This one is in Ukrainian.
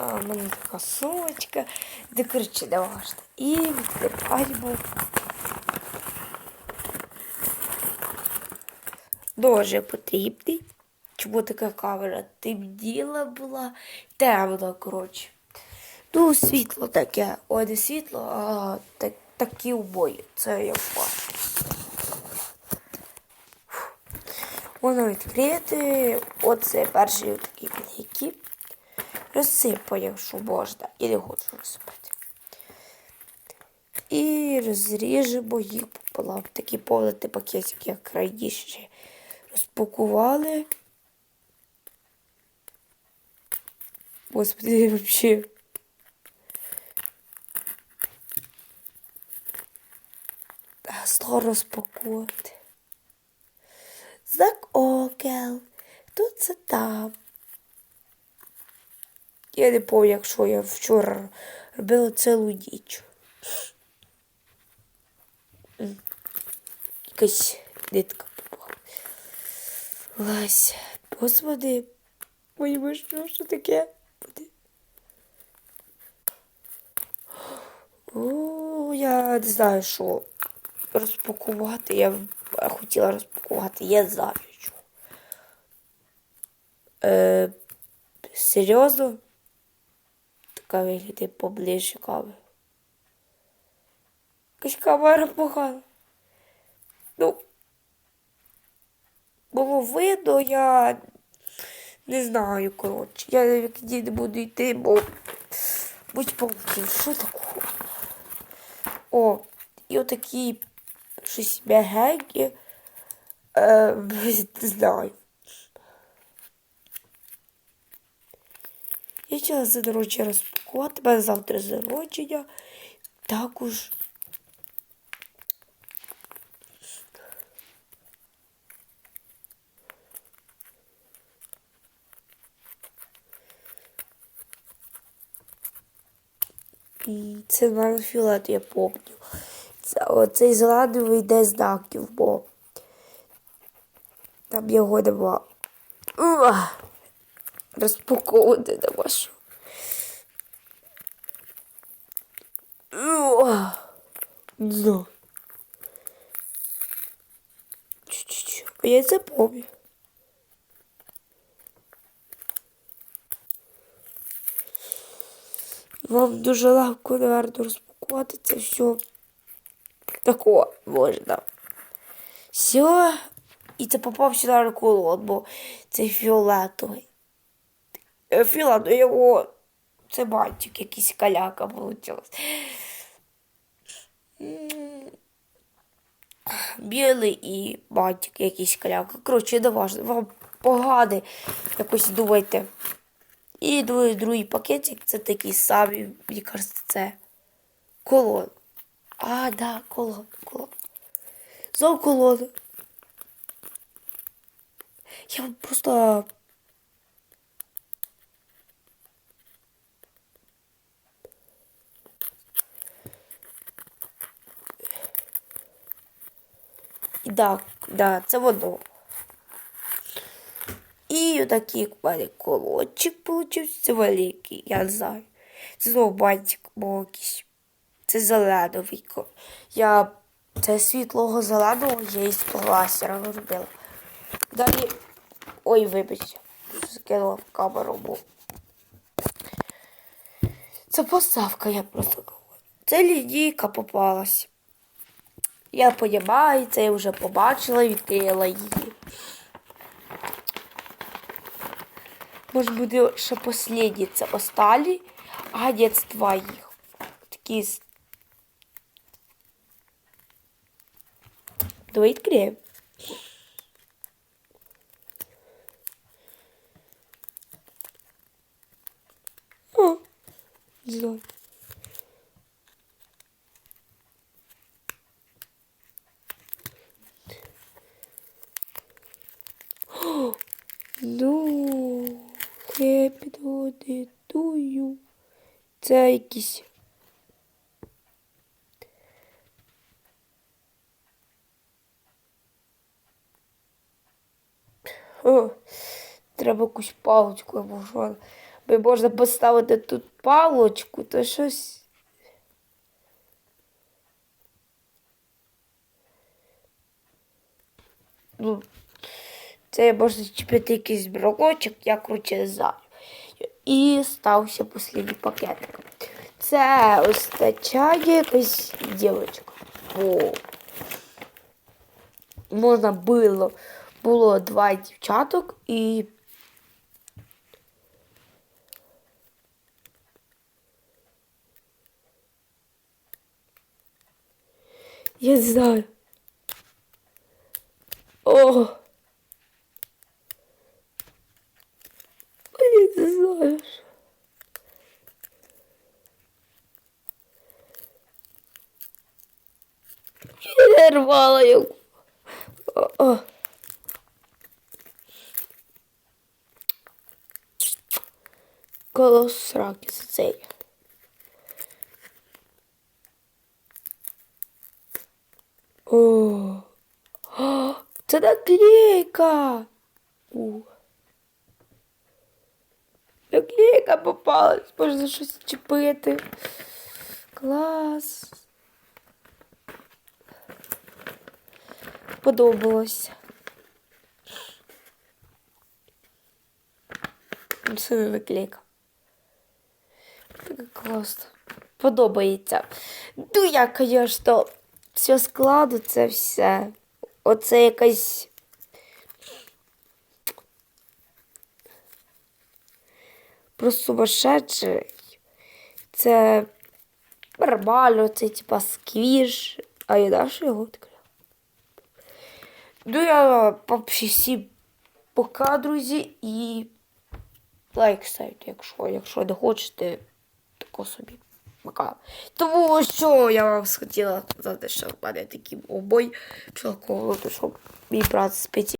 А, в мене така сумочка, де коротше не важно. І відкриваємо. Дуже потрібний. Чому така камера темніла була, темна, коротше. Ну, світло таке. Ой, не світло, а так, такі обої. Це я бачу. Воно відкрити. Оце перший такий великий. Розсипаю, якщо можна. І не хочу розсипати. І розріжемо їх пополам. Такі повнити пакетики, як раніше розпакували. Господи, вообще. Зло розпакувати. Знак окел. Тут це там. Я не пам'ятаю, якщо я вчора робила цілу ніч. Якась нитка попала. Лась. Господи. Мої боже, що таке? Буде. О, я не знаю, що розпакувати. Я хотіла розпакувати. Я знаю, що. Е, серйозно? Така виглядає поближче камера. Якась камера погана. Ну, було видно, я не знаю, коротше. Я не буду йти, бо будь помилки, що такого? О, і отакі щось м'ягенькі. Е, не знаю. Я хотіла за народження розпакувати, У мене завтра зародження. Також. І це на фіолет, я пам'ятаю. Це, оцей зелений йде знаків, бо там його нема. Розпаковувати нема що. Уа! Не знаю. Чу-чу-чу. А я це пам'ятаю. Вам дуже легко, наверное, розпакувати це все. Такого можна. Все. І це попав сюди на колон, бо це фіолетовий. Е, Фіолетовий його. Це бантик, якийсь каляка вийшла. Білий і бантик якийсь каляка. Коротше, до. Вам поганий. Якось думайте. І другий, другий пакетик це такий самий, мені кажеться, це колон. А, да, колон, колон. Знов колон. Я просто. Да, да, це воно. І отакий мене колодчик. Це великий, я не знаю. Це знову бантик якийсь. Це зеленовий. Я це світлого зеленого я із ласера робила. Далі. Ой, вибачте, закинула в камеру, бо. Це поставка, я просто говорю. Це лінійка попалась. Я понімаю, це я вже побачила, і відкрила її. Може буде ще последні, це осталі, а два їх. Такі. Давай відкриємо. О, happy birthday to you. Це якісь. О, треба якусь паличку або що. Бо можна поставити тут палочку, то щось. Ну, це можна чіпити якийсь брелочок, я не знаю. І стався останній пакетик. Це остачає якась дівчинка. Можна було, було два дівчаток і. Я знаю. О! Я не знаю. що. Рвала його. О, о. Колос сраки за цей. О, О, це наклейка. У. Наклейка попалась, можна щось чіпити. Клас. Подобалось. Це не наклейка. Так класно. Подобається. Ну, я, звісно, все складу, це все. Оце якась. Просто сумасшедший. Це нормально, це типа сквіш. А я даш його відкрив. Ну, я вообще всім пока, друзі, і лайк ставте, якщо, якщо не хочете, тако собі. Пока. Тому що я вам хотіла сказати, що в мене такий обой чоловіковий, щоб мій брат спить.